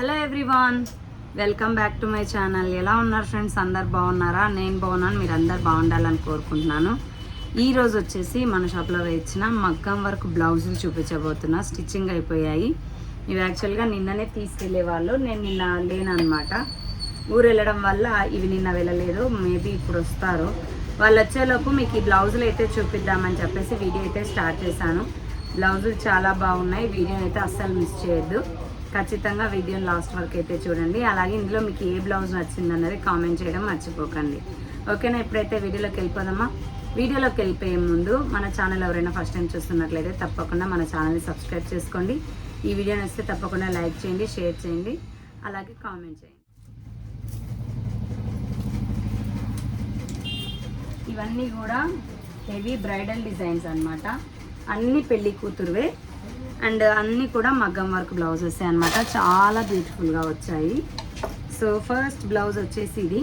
Hello everyone welcome back to my channel. ఎలా ఉన్నారు friends? అందరు బాగున్నారా? నేను బాగున్నాను మీరు అందరు బాగుండాలని కోరుకుంటున్నాను. ఈరోజు వచ్చేసి మన షాప్లో వేయించిన మగ్గం వర్క్ బ్లౌజులు చూపించబోతున్నా. స్టిచ్చింగ్ అయిపోయాయి. ఇవి యాక్చువల్గా నిన్ననే తీసుకెళ్ళే వాళ్ళు. నేను నిన్న లేను అనమాట ఊరు వెళ్ళడం వల్ల ఇవి నిన్న వెళ్ళలేదు. మేబీ ఇప్పుడు వస్తారు. వాళ్ళు వచ్చేలోపు మీకు ఈ బ్లౌజులు అయితే చూపిద్దామని చెప్పేసి వీడియో అయితే స్టార్ట్ చేశాను. బ్లౌజులు చాలా బాగున్నాయి. వీడియోని అయితే అస్సలు మిస్ చేయొద్దు. ఖచ్చితంగా వీడియోని లాస్ట్ వరకు అయితే చూడండి. అలాగే ఇందులో మీకు ఏ బ్లౌజ్ నచ్చింది అన్నది కామెంట్ చేయడం మర్చిపోకండి. ఓకేనా ఇప్పుడైతే వీడియోలోకి వెళ్ళిపోదామా? వీడియోలోకి వెళ్ళిపోయే ముందు మన ఛానల్ ఎవరైనా ఫస్ట్ టైం చూస్తున్నట్లయితే తప్పకుండా మన ఛానల్ని సబ్స్క్రైబ్ చేసుకోండి. ఈ వీడియో నచ్చితే తప్పకుండా లైక్ చేయండి షేర్ చేయండి అలాగే కామెంట్ చేయండి. ఇవన్నీ కూడా హెవీ బ్రైడల్ డిజైన్స్ అనమాట అన్ని పెళ్ళి కూతురువే. అండ్ అన్నీ కూడా మగ్గం వర్క్ బ్లౌజెస్ అనమాట చాలా బ్యూటిఫుల్గా వచ్చాయి. సో ఫస్ట్ బ్లౌజ్ వచ్చేసి ఇది.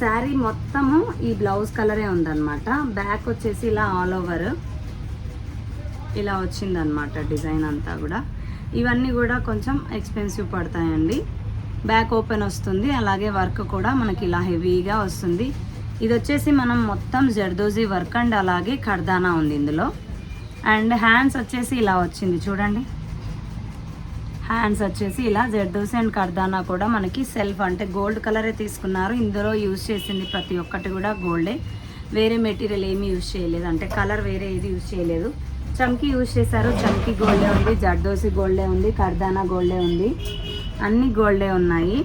శారీ మొత్తము ఈ బ్లౌజ్ కలరే ఉందన్నమాట. బ్యాక్ వచ్చేసి ఇలా ఆల్ ఓవర్. ఇలా వచ్చిందనమాట డిజైన్ అంతా కూడా. ఇవన్నీ కూడా కొంచెం ఎక్స్పెన్సివ్ పడతాయండి. బ్యాక్ ఓపెన్ వస్తుంది. అలాగే వర్క్ కూడా మనకి ఇలా హెవీగా వస్తుంది. ఇది వచ్చేసి మనం మొత్తం జర్దోజీ వర్క్ అండ్ అలాగే కర్దానా ఉంది ఇందులో. అండ్ హ్యాండ్స్ వచ్చేసి ఇలా వచ్చింది చూడండి. హ్యాండ్స్ వచ్చేసి ఇలా జర్దోసి అండ్ కర్దానా కూడా మనకి సెల్ఫ్ అంటే గోల్డ్ కలరే తీసుకున్నారు. ఇందులో యూజ్ చేసింది ప్రతి ఒక్కటి కూడా గోల్డే. వేరే మెటీరియల్ ఏమీ యూజ్ చేయలేదు. అంటే కలర్ వేరే ఏది యూజ్ చేయలేదు. చమ్కీ యూజ్ చేశారు. చమ్కీ గోల్డే ఉంది జర్దోసి గోల్డే ఉంది కర్దానా గోల్డే ఉంది. అన్ని గోల్డే ఉన్నాయి.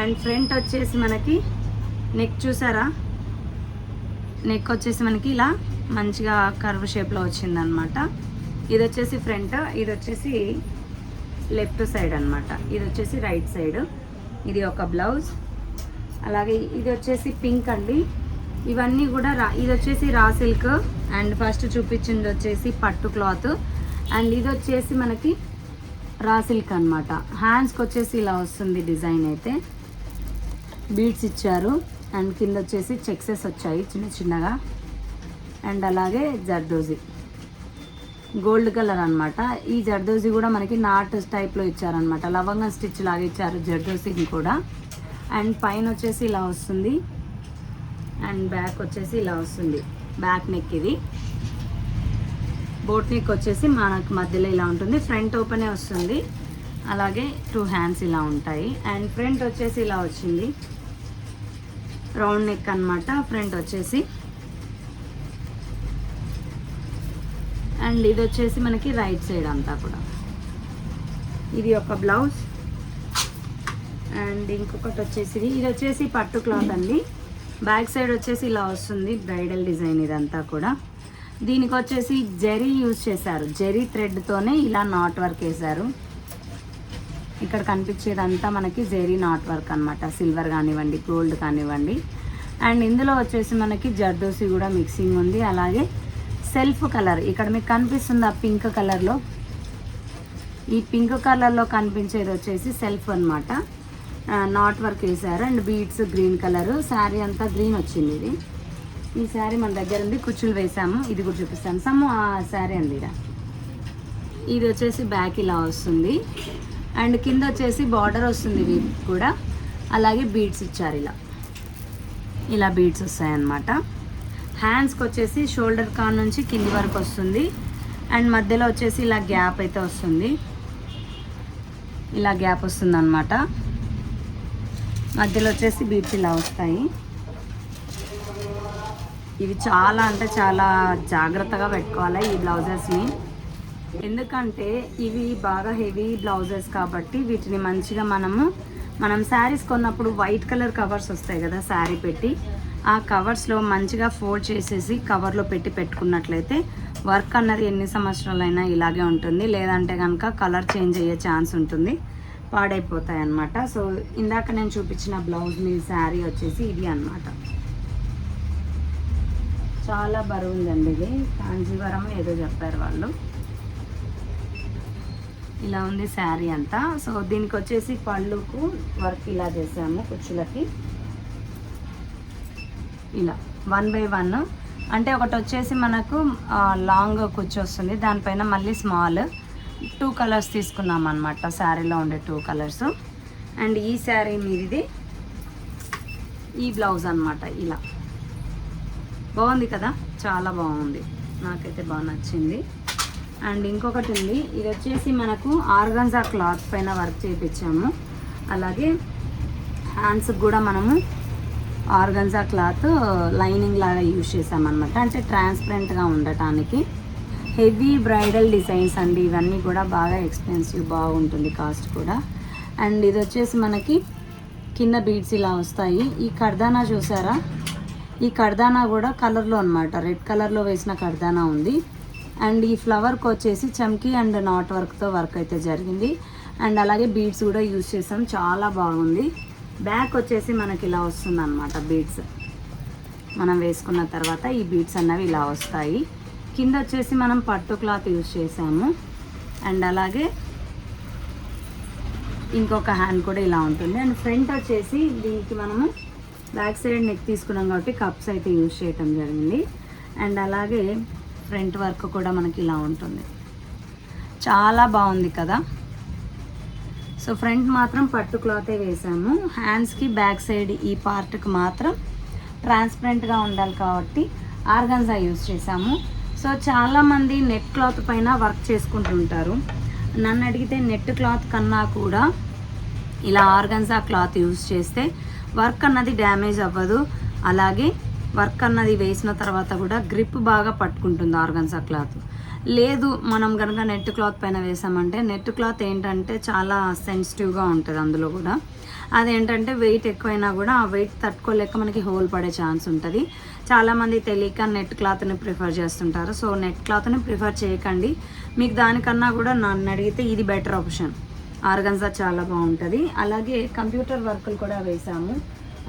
అండ్ ఫ్రంట్ వచ్చేసి మనకి నెక్ చూసారా? నెక్ వచ్చేసి మనకి ఇలా మంచిగా కర్వ్ షేప్లో వచ్చిందనమాట. ఇది వచ్చేసి ఫ్రంట్ ఇది వచ్చేసి లెఫ్ట్ సైడ్ అన్నమాట ఇది వచ్చేసి రైట్ సైడ్. ఇది ఒక బ్లౌజ్. అలాగే ఇది వచ్చేసి పింక్ అండి. ఇవన్నీ కూడా రా ఇది వచ్చేసి రా సిల్క్ అండ్ ఫస్ట్ చూపించింది వచ్చేసి పట్టు క్లాత్. అండ్ ఇది వచ్చేసి మనకి రా సిల్క్ అనమాట. హ్యాండ్స్కి వచ్చేసి ఇలా వస్తుంది డిజైన్ అయితే. బీడ్స్ ఇచ్చారు. అండ్ కింద వచ్చేసి చెక్సెస్ వచ్చాయి చిన్న చిన్నగా. అండ్ అలాగే జర్దోజీ. గోల్డ్ కలర్ అనమాట ఈ జర్దోజీ కూడా మనకి నాట్ టైప్లో ఇచ్చారనమాట లవంగం స్టిచ్ లాగా ఇచ్చారు జర్దోజీని కూడా. అండ్ పైన వచ్చేసి ఇలా వస్తుంది. అండ్ బ్యాక్ వచ్చేసి ఇలా వస్తుంది. బ్యాక్ నెక్ ఇది. బోట్ నెక్ వచ్చేసి మనకు మధ్యలో ఇలా ఉంటుంది. ఫ్రంట్ ఓపెనే వస్తుంది. అలాగే టూ హ్యాండ్స్ ఇలా ఉంటాయి. అండ్ ఫ్రంట్ వచ్చేసి ఇలా వచ్చింది. రౌండ్ నెక్ అనమాట ఫ్రంట్ వచ్చేసి అండ్ ఇది వచ్చేసి మనకి రైట్ సైడ్ అంతా కూడా. ఇది ఒక బ్లౌజ్. అండ్ ఇంకొకటి వచ్చేసి ఇది వచ్చేసి పట్టు క్లాత్ అండి. బ్యాక్ సైడ్ వచ్చేసి ఇలా వస్తుంది బ్రైడల్ డిజైన్ ఇదంతా కూడా. దీనికి వచ్చేసి జెరీ యూజ్ చేశారు. జెరీ థ్రెడ్తోనే ఇలా నాట్ వర్క్ వేశారు ఇక్కడ కనిపించేదంతా మనకి జెరీ నాట్ వర్క్ అనమాట సిల్వర్ కానివ్వండి గోల్డ్ కానివ్వండి. అండ్ ఇందులో వచ్చేసి మనకి జర్దోసి కూడా మిక్సింగ్ ఉంది. అలాగే సెల్ఫ్ కలర్. ఇక్కడ మీకు కనిపిస్తుంది ఆ పింక్ కలర్లో. ఈ పింక్ కలర్లో కనిపించేది వచ్చేసి సెల్ఫ్ అనమాట నాట్ వర్క్ వేసారు and beads green colour. Sari అంతా గ్రీన్ వచ్చింది ఇది. ఈ శారీ మన దగ్గర ఉంది. కుచ్చులు వేసాము ఇది కూడా చూపిస్తాను. సమ్ ఆ శారీ అండి ఇలా ఇది వచ్చేసి బ్యాక్ ఇలా వస్తుంది. అండ్ కింద వచ్చేసి బార్డర్ వస్తుంది ఇది కూడా. అలాగే బీడ్స్ ఇచ్చారు ఇలా. ఇలా బీడ్స్ వస్తాయన్నమాట. హ్యాండ్స్కి వచ్చేసి షోల్డర్ కాన్ నుంచి కింది వరకు వస్తుంది. అండ్ మధ్యలో వచ్చేసి ఇలా గ్యాప్ అయితే వస్తుంది. ఇలా గ్యాప్ వస్తుంది అనమాట మధ్యలో వచ్చేసి బీట్స్ ఇలా వస్తాయి. ఇవి చాలా అంటే చాలా జాగ్రత్తగా పెట్టుకోవాలి ఈ బ్లౌజెస్ని. ఎందుకంటే ఇవి బాగా హెవీ బ్లౌజెస్ కాబట్టి వీటిని మంచిగా మనము మనం శారీస్ కొన్నప్పుడు వైట్ కలర్ కవర్స్ వస్తాయి కదా శారీ పెట్టి. ఆ కవర్స్లో మంచిగా ఫోల్డ్ చేసేసి కవర్లో పెట్టి పెట్టుకున్నట్లయితే వర్క్ అన్నది ఎన్ని సంవత్సరాలైనా ఇలాగే ఉంటుంది. లేదంటే కనుక కలర్ చేంజ్ అయ్యే ఛాన్స్ ఉంటుంది. పాడైపోతాయి అన్నమాట సో ఇందాక నేను చూపించిన బ్లౌజ్ మీ శారీ వచ్చేసి ఇది అన్నమాట. చాలా బరువు ఉందండి ఇది. కాంజీవరం ఏదో చెప్పారు వాళ్ళు. ఇలా ఉంది శారీ అంతా. సో దీనికి వచ్చేసి పళ్ళుకు వర్క్ ఇలా చేసాము కుచ్చులకి. ఇలా వన్ బై వన్ అంటే ఒకటి వచ్చేసి మనకు లాంగ్ కూర్చొస్తుంది దానిపైన మళ్ళీ స్మాల్ టూ కలర్స్ తీసుకున్నాం అనమాట శారీలో ఉండే టూ కలర్స్ అండ్ ఈ శారీ మీది ఈ బ్లౌజ్ అనమాట ఇలా. బాగుంది కదా? చాలా బాగుంది. నాకైతే బాగా నచ్చింది. అండ్ ఇంకొకటి ఉంది. ఇది వచ్చేసి మనకు ఆర్గన్జా క్లాత్ పైన వర్క్ చేయించాము అలాగే హ్యాండ్స్కి కూడా మనము ఆర్గన్జా క్లాత్ లైనింగ్ లాగా యూజ్ చేసామన్నమాట అంటే ట్రాన్స్పరెంట్గా ఉండటానికి. హెవీ బ్రైడల్ డిజైన్స్ అండి. ఇవన్నీ కూడా బాగా ఎక్స్పెన్సివ్ బాగుంటుంది కాస్ట్ కూడా. అండ్ ఇది వచ్చేసి మనకి కింద బీడ్స్ ఇలా వస్తాయి. ఈ కర్దానా చూసారా? ఈ కర్దానా కూడా కలర్లో అనమాట రెడ్ కలర్లో వేసిన కర్దానా ఉంది. అండ్ ఈ ఫ్లవర్కి వచ్చేసి చమ్కీ అండ్ నాట్ వర్క్తో వర్క్ అయితే జరిగింది. అండ్ అలాగే బీడ్స్ కూడా యూజ్ చేసాం. చాలా బాగుంది. బ్యాక్ వచ్చేసి మనకి ఇలా వస్తుంది అనమాట బీడ్స్ మనం వేసుకున్న తర్వాత ఈ బీడ్స్ అన్నవి ఇలా వస్తాయి. కింద వచ్చేసి మనం పట్టు క్లాత్ యూజ్ చేసాము. అండ్ అలాగే ఇంకొక హ్యాండ్ కూడా ఇలా ఉంటుంది. అండ్ ఫ్రంట్ వచ్చేసి దీనికి మనము బ్యాక్ సైడ్ నెక్ తీసుకున్నాం కాబట్టి కప్స్ అయితే యూజ్ చేయటం జరిగింది. అండ్ అలాగే ఫ్రంట్ వర్క్ కూడా మనకి ఇలా ఉంటుంది. చాలా బాగుంది కదా? సో ఫ్రంట్ మాత్రం పట్టు క్లాతే వేసాము. హ్యాండ్స్కి బ్యాక్ సైడ్ ఈ పార్ట్కి మాత్రం ట్రాన్స్పరెంట్గా ఉండాలి కాబట్టి ఆర్గన్జా యూజ్ చేసాము సో చాలామంది నెట్ క్లాత్ పైన వర్క్ చేసుకుంటుంటారు నన్ను అడిగితే నెట్ క్లాత్ కన్నా కూడా ఇలా ఆర్గన్జా క్లాత్ యూజ్ చేస్తే వర్క్ అన్నది డ్యామేజ్ అవ్వదు. అలాగే వర్క్ అన్నది వేసిన తర్వాత కూడా గ్రిప్ బాగా పట్టుకుంటుంది ఆర్గన్సా క్లాత్. లేదు మనం కనుక నెట్ క్లాత్ పైన వేసామంటే నెట్ క్లాత్ ఏంటంటే చాలా సెన్సిటివ్గా ఉంటుంది అందులో కూడా. అదేంటంటే వెయిట్ ఎక్కువైనా కూడా ఆ వెయిట్ తట్టుకోలేక మనకి హోల్ పడే ఛాన్స్ ఉంటుంది. చాలామంది తెలియక నెట్ క్లాత్ని ప్రిఫర్ చేస్తుంటారు. సో నెట్ క్లాత్ని ప్రిఫర్ చేయకండి. మీకు దానికన్నా కూడా నన్ను అడిగితే ఇది బెటర్ ఆప్షన్. ఆర్గన్జా చాలా బాగుంటుంది. అలాగే కంప్యూటర్ వర్కులు కూడా వేసాము.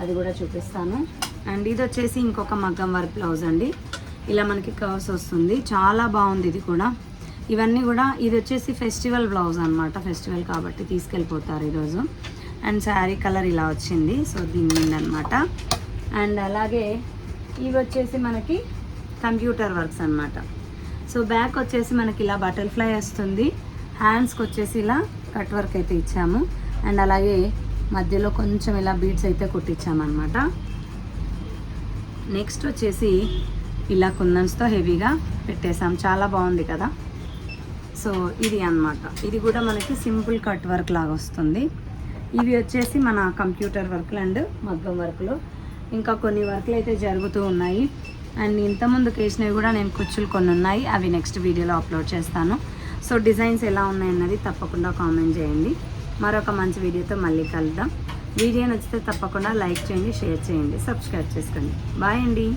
అది కూడా చూపిస్తాను. అండ్ ఇది వచ్చేసి ఇంకొక మగ్గం వర్క్ బ్లౌజ్ అండి. ఇలా మనకి కవర్స్ వస్తుంది. చాలా బాగుంది ఇది కూడా. ఇవన్నీ కూడా ఇది వచ్చేసి ఫెస్టివల్ బ్లౌజ్ అనమాట ఫెస్టివల్ కాబట్టి తీసుకెళ్ళిపోతారు ఈరోజు. అండ్ శారీ కలర్ ఇలా వచ్చింది. సో దీని అనమాట అండ్ అలాగే ఇవి వచ్చేసి మనకి కంప్యూటర్ వర్క్స్ అనమాట సో బ్యాక్ వచ్చేసి మనకి ఇలా బటర్ఫ్లై వస్తుంది. హ్యాండ్స్కి వచ్చేసి ఇలా కట్ వర్క్ అయితే ఇచ్చాము. అండ్ అలాగే మధ్యలో కొంచెం ఇలా బీడ్స్ అయితే కుట్టించామన్నమాట. నెక్స్ట్ వచ్చేసి ఇలా కుందన్స్తో హెవీగా పెట్టేసాం చాలా బాగుంది కదా. సో ఇది అన్నమాట. ఇది కూడా మనకి సింపుల్ కట్ వర్క్ లాగా వస్తుంది. ఇవి వచ్చేసి మన కంప్యూటర్ వర్క్లు అండ్ మగ్గం వర్క్లు ఇంకా కొన్ని వర్క్లు అయితే జరుగుతూ ఉన్నాయి. అండ్ ఇంతకుముందు వేసినవి కూడా నేను కుచ్చులు కొన్ని ఉన్నాయి. అవి నెక్స్ట్ వీడియోలో అప్లోడ్ చేస్తాను. సో డిజైన్స్ ఎలా ఉన్నాయన్నది తప్పకుండా కామెంట్ చేయండి. మరొక మంచి వీడియోతో మళ్ళీ కలుద్దాం. వీడియో నచ్చితే తప్పకుండా లైక్ చేయండి షేర్ చేయండి సబ్స్క్రైబ్ చేసుకోండి. బాయ్ అండి.